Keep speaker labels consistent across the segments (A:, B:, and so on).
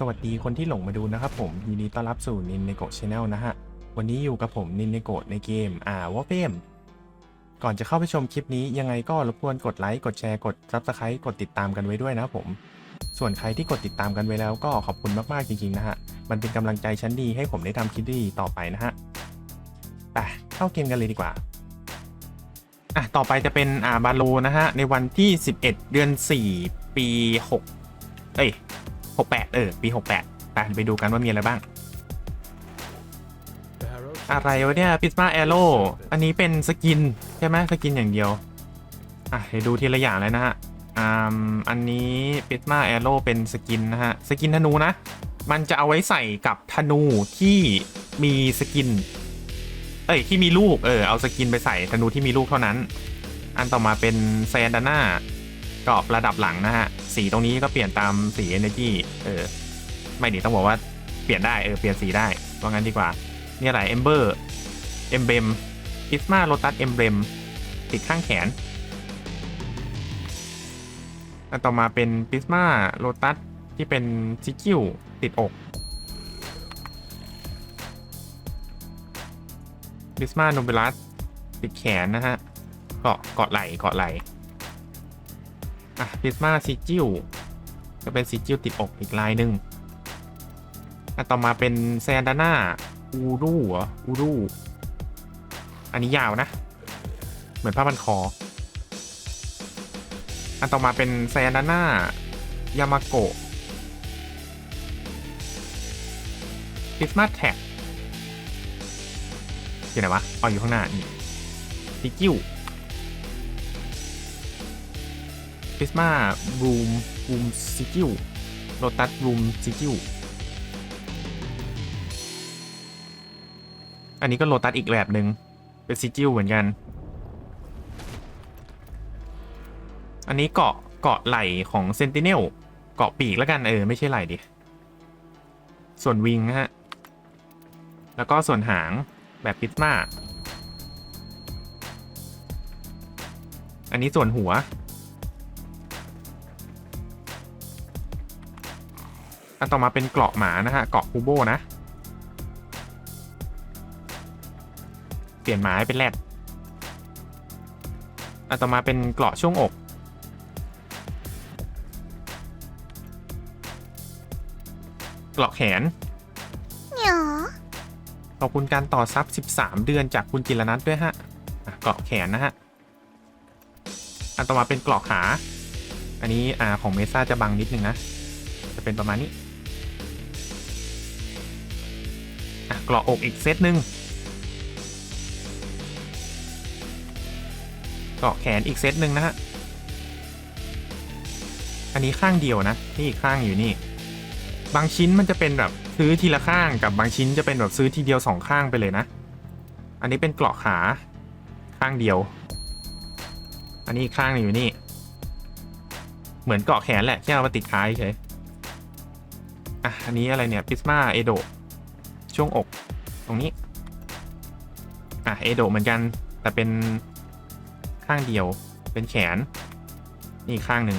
A: สวัสดีคนที่หลงมาดูนะครับผมยินดีต้อนรับสู่นินเนโกะชาแนลนะฮะ วันนี้อยู่กับผมนินเนโกะในเกมอ่าวอเฟมก่อนจะเข้าไปชมคลิปนี้ยังไงก็รบกวนกดไลค์กดแชร์กด Subscribe กดติดตามกันไว้ด้วยนะผม ส่วนใครที่กดติดตามกันไว้แล้วก็ขอบคุณมากๆจริงๆนะฮะ มันเป็นกำลังใจชั้นดีให้ผมได้ทำคลิปดีต่อไปนะฮะไปเข้าเกมกันเลยดีกว่าอะต่อไปจะเป็นอ่าบาโลนะฮะในวันที่ 11 เดือน 4 ปี 6 เอ้ย 68 เออ ปี 68ไปไปดูกันว่ามีอะไรบ้าง อะไรวะเนี่ยพิสมาแอโร่อันนี้เป็นสกิน ใช่ไหมสกินอย่างเดียว อะเดี๋ยวดูทีละอย่างเลยนะฮะอ่าอันนี้พิสมาแอโร่เป็นสกินนะฮะ สกินธนูนะ มันจะเอาไว้ใส่กับธนูที่มีสกิน เอ้ยที่มีลูก เออ เอาสกินไปใส่ธนูที่มีลูกเท่านั้น อันต่อมาเป็นแซนดาน่า กรอบระดับหลังนะฮะ สีตรงนี้ก็เปลี่ยนตามสี Energy เออ ไม่ดิต้องบอกว่าเปลี่ยนได้เออเปลี่ยนสีได้ ว่างั้นดีกว่า นี่อะไร Ember Emblem Prisma Lotus Emblem ติดข้างแขนอันต่อมาเป็น Prisma Lotus ที่เป็นซิกิวติดอก Prisma Nobilis ติดแขนนะฮะ เกาะเกาะไหล่เกาะไหล่ อะ Prisma Sigil ก็เป็นซิจิลติดอกอีกลายหนึ่งอันต่อมาเป็นแซนดาน่าอูรูเหรออูรูอันนี้ยาวนะ เหมือนผ้าพันคอ อันต่อมาเป็นแซนดาน่ายามาโกะคริสต์มาสแท็กอยู่ไหนวะอ๋ออยู่ข้างหน้า นี่ซิกิว ริสมาบูมบูมซิกิวโรตัสบูมซิกิวอันนี้ก็โรตัสอีกแบบหนึ่งเป็นซิกิวเหมือนกัน อันนี้เกาะเกาะไหล่ของเซนติเนล เกาะปีกแล้วกันเออไม่ใช่ไหล่ดิ ส่วนวิงฮะ แล้วก็ส่วนหางแบบพิสมา อันนี้ส่วนหัว อันต่อมาเป็นเกราะหมานะฮะเกราะคูโบนะ เปลี่ยนหมาให้เป็นแรดอันต่อมาเป็นเกราะช่วงอกเกราะแขน
B: หยอ
A: ขอบคุณการต่อซับ 13 เดือนจากคุณจิรนัทด้วยฮะอะเกราะแขนนะฮะ อันต่อมาเป็นเกราะขา อันนี้อ่าของเมซ่าจะบังนิดนึงนะ จะเป็นประมาณนี้ เกราะอกอีกเซตหนึ่งเกราะแขนอีกเซตหนึ่งนะฮะ อันนี้ข้างเดียวนะ นี่อีกข้างอยู่นี่ บางชิ้นมันจะเป็นแบบซื้อทีละข้างกับบางชิ้นจะเป็นแบบซื้อทีเดียวสองข้างไปเลยนะ อันนี้เป็นเกราะขาข้างเดียว อันนี้อีกข้างนึงอยู่นี่ เหมือนเกราะแขนแหละแค่เอามาติดท้ายเฉยอะอันนี้อะไรเนี่ยพิสมาเอโด ช่วงอกตรงนี้ อะเอโดเหมือนกัน แต่เป็นข้างเดียวเป็นแขน นี่อีกข้างหนึ่ง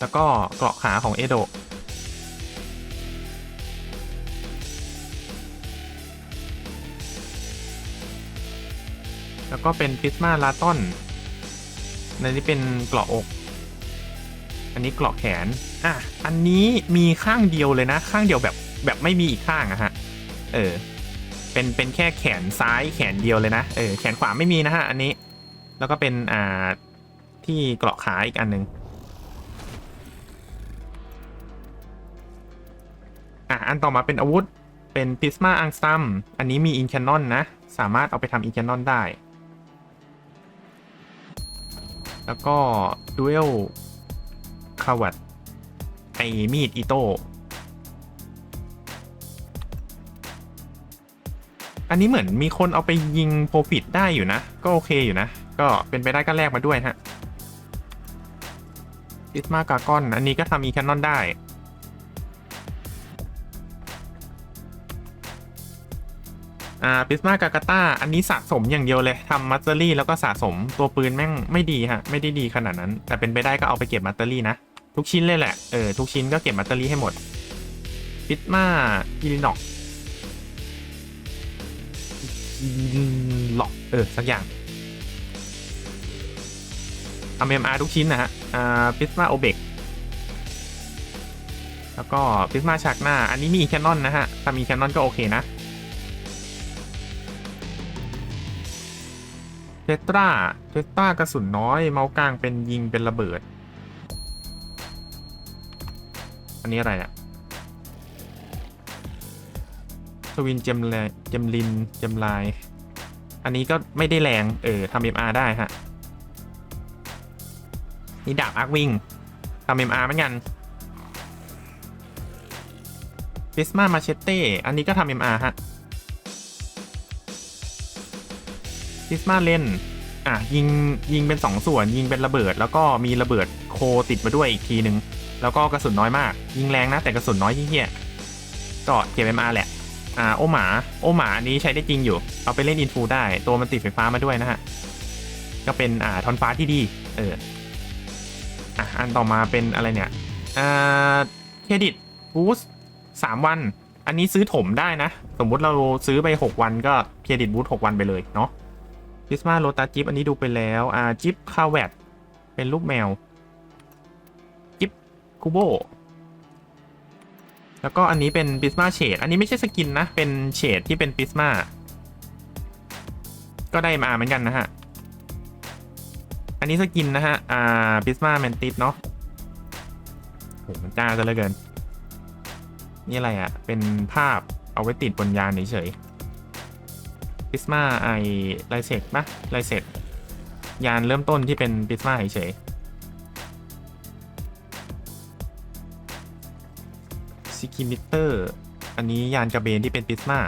A: แล้วก็เกราะขาของเอโดแล้วก็เป็นพิสมาลาตอนในนี้เป็นเกราะอก อันนี้เกราะแขน อะอันนี้มีข้างเดียวเลยนะ ข้างเดียวแบบแบบไม่มีอีกข้างอะฮะ เออ เป็นเป็นแค่แขนซ้ายแขนเดียวเลยนะ เออ แขนขวาไม่มีนะฮะ อันนี้ แล้วก็เป็นอ่าที่เกราะขาอีกอันหนึ่งอะอันต่อมาเป็นอาวุธ เป็นพิสมาอังซัม อันนี้มีอินแคนนอนนะ สามารถเอาไปทำอินแคนนอนได้ แล้วก็ดูเอลคาวัด ไอ้มีดอิโต้อันนี้เหมือนมีคนเอาไปยิงโปรฟิตได้อยู่นะ ก็โอเคอยู่นะ ก็เป็นไปได้ก็แลกมาด้วยฮะพิสมากากอน อันนี้ก็ทำอีแคนนอนได้ อ่าพิสมากากาตาอันนี้สะสมอย่างเดียวเลยทำมัตเตอรี่แล้วก็สะสมตัวปืนแม่งไม่ดีฮะ ไม่ได้ดีขนาดนั้น แต่เป็นไปได้ก็เอาไปเก็บมัตเตอรี่นะ ทุกชิ้นเลยแหละ เออ ทุกชิ้นก็เก็บแบตเตอรี่ให้หมดพิสมาอิลินอกหลอกเออ สักอย่างทำเอ็มอาร์ทุกชิ้นนะฮะ อ่าพิสมาโอเบกแล้วก็พิสมาชักหน้า อันนี้มีแคนนอนนะฮะ ถ้ามีแคนนอนก็โอเคนะเทตราเทตรากระสุนน้อย เมาส์กลางเป็นยิงเป็นระเบิด อันนี้อะไรอะสวินเจมแลเจมลินเจมไลอันนี้ก็ไม่ได้แรง เออทำเอ็มอาร์ได้ฮะ นี่ดาบอาร์ควิงทำเอ็มอาร์เหมือนกันพิสมามาเชเต้ อันนี้ก็ทำเอ็มอาร์ฮะพิสมาเล่น อะ ยิง ยิงเป็น 2 ส่วน ยิงเป็นระเบิด แล้วก็มีระเบิดโคติดมาด้วยอีกทีหนึ่ง แล้วก็กระสุนน้อยมาก ยิงแรงนะแต่กระสุนน้อยเหี้ยๆก็เก็บเอ็มอาร์แหละ อ่าโอหมา โอหมาอันนี้ใช้ได้จริงอยู่ เอาไปเล่นอินฟูได้ ตัวมันติดไฟฟ้ามาด้วยนะฮะ ก็เป็นอ่าทอนฟ้าที่ดี เออ อะอันต่อมาเป็นอะไรเนี่ย อ่าเครดิตบูสสามวัน อันนี้ซื้อถมได้นะ สมมุติเราซื้อไป 6 วันก็เครดิตบูส6วันไปเลยเนาะพิสมาโ o ต a จิปอันนี้ดูไปแล้ว อ่าจิปคาเวตเป็นลูกแมว คูโบแล้วก็อันนี้เป็นปิสมาเฉดอันนี้ไม่ใช่สกินนะ เป็นเฉดที่เป็นปิสมาก็ได้มาเหมือนกันนะฮะ อันนี้สกินนะฮะ อ่าปิสมาแมนติสเนาะโหมันจ้าซะเหลือเกิน นี่อะไรอะ่ะ เป็นภาพเอาไว้ติดบนยานเฉยๆปิสมาไอไลเซกปะไลเซกยานเริ่มต้นที่เป็นปิสมาเฉย ซิกิมิเตอร์ อันนี้ยานกระเบนที่เป็นปิสมา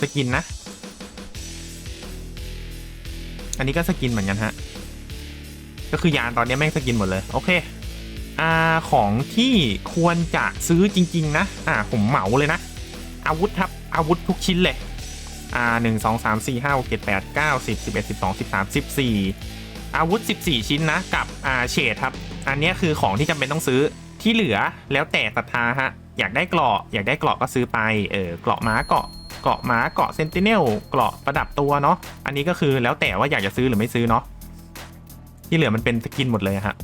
A: สกินนะ อันนี้ก็สกินเหมือนกันฮะ ก็คือยานตอนนี้แม่งสกินหมดเลย โอเค อ่า ของที่ควรจะซื้อจริง ๆ นะ อ่า ผมเหมาเลยนะ อาวุธครับ อาวุธทุกชิ้นเลย อ่าหนึ่งสองสามสี่ห้าหกเจ็ดแปดเก้าสิบสิบเอ็ดสิบสองสิบสามสิบสี่อาวุธสิบสี่ชิ้นนะ กับ อ่า เฉดครับ อันนี้คือของที่จำเป็นต้องซื้อ ที่เหลือแล้วแต่ศรัทธาฮะ อยากได้เกราะอยากได้เกราะก็ซื้อไป เออเกราะม้าเกราะเกราะม้าเกราะเซนติเนลเกราะประดับตัวเนาะ อันนี้ก็คือแล้วแต่ว่าอยากจะซื้อหรือไม่ซื้อเนาะ ที่เหลือมันเป็นสกินหมดเลยฮะ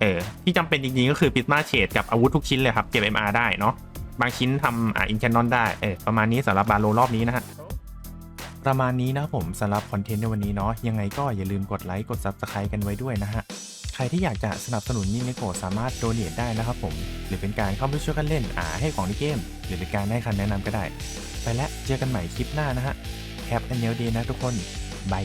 A: เออ ที่จำเป็นจริงๆก็คือพิ s มาเชดกับอาวุธทุกชิ้นเลยครับ เก็บ MR ได้เนาะ บางชิ้นทำอ่าอินแคนนอนได้ เออประมาณนี้สำหรับบาโลรอบนี้นะฮะประมาณนี้นะผมสำหรับคอนเทนต์ในวันนี้เนาะยังไงก็อย่าลืมกดไลค์กด Subscribe กันไว้ด้วยนะฮะ ใครที่อยากจะสนับสนุนนิเนโกสามารถโดเน a ได้นะครับผม หรือเป็นการเข้าไปช่วยกันเล่นอ่าให้ของในเกม หรือเป็นการให้คำแนะนำก็ได้ ไปแล้วเจอกันใหม่คลิปหน้านะฮะแฮปอันเนลดีนะทุกคนบาย